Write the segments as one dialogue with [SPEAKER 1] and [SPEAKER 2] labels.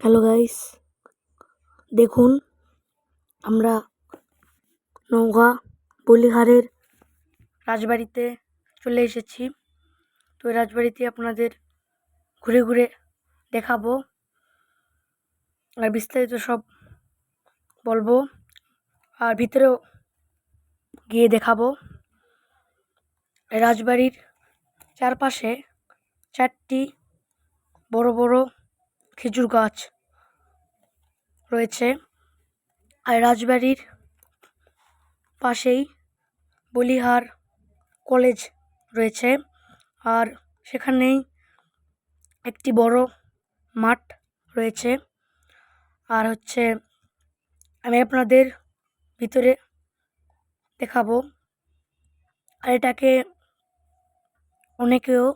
[SPEAKER 1] Hello guys দেখুন, আমরা নৌকা বলিহারের রাজবাড়িতে চলে এসেছি। তো এই রাজবাড়িতে আপনাদের ঘুরে ঘুরে দেখাবো। আর বিস্তারিত সব বলব। আর ভিতরেও গিয়ে দেখাবো। রাজবাড়ির চারপাশে চারটি বড় বড় খেজুর গাছ রয়েছে। আর রাজবাড়ির পাশেই বলিহার কলেজ রয়েছে। আর সেখানেই একটি বড় মাঠ রয়েছে। আর হচ্ছে আমি আপনাদের ভিতরে দেখাবো। আর এটাকে অনেকেও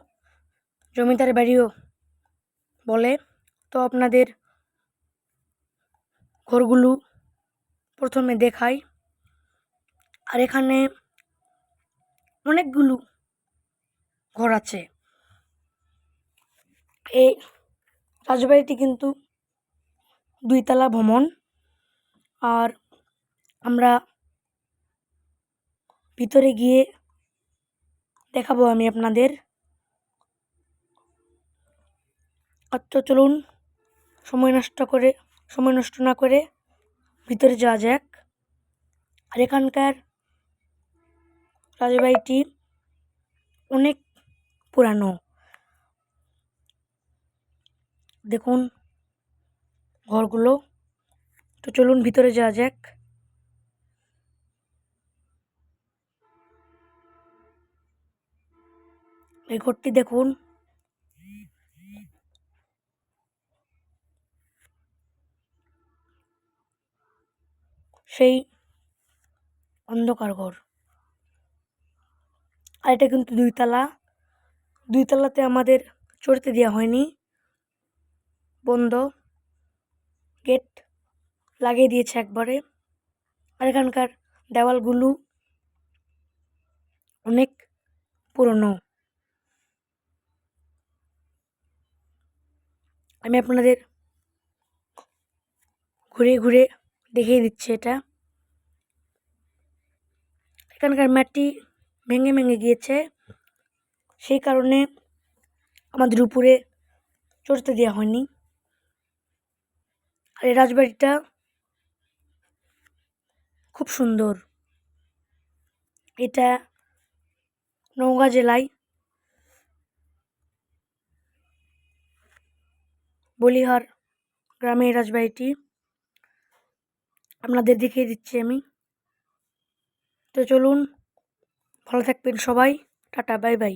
[SPEAKER 1] জমিদার বাড়িও বলে। তো আপনাদের ঘরগুলো প্রথমে দেখাই। আর এখানে অনেকগুলো ঘর আছে। এই রাজবাড়িটি কিন্তু দুইতলা ভ্রমণ আর আমরা ভিতরে গিয়ে দেখাবো আমি আপনাদের। আচ্ছা চলুন। সময় নষ্ট করে, সময় নষ্ট না করে ভিতরে যাওয়া যাক। আর এখানকার রাজবাড়িটি অনেক পুরানো। দেখুন ঘরগুলো। তো চলুন ভিতরে যাওয়া যাক। এই ঘরটি দেখুন। সেই অন্ধকার ঘর। আর এটা কিন্তু দুইতলা। দুইতলাতে আমাদের চড়তে দেওয়া হয়নি। বন্ধ। গেট লাগিয়ে দিয়েছে একবারে। আর এখানকার দেওয়ালগুলো অনেক পুরনো। আমি আপনাদের ঘুরে ঘুরে দেখিয়ে দিচ্ছে এটা। এখানকার মাটি ভেঙে ভেঙে গিয়েছে। সেই কারণে আমাদের উপরে চড়তে দেওয়া হয়নি। আর এই রাজবাড়িটা খুব সুন্দর। এটা নওগাঁ জেলায় বলিহার গ্রামে এই রাজবাড়িটি। আপনাদের দেখিয়ে দিচ্ছি আমি। তো চলুন ভালো থাকবেন সবাই। Tata bye bye.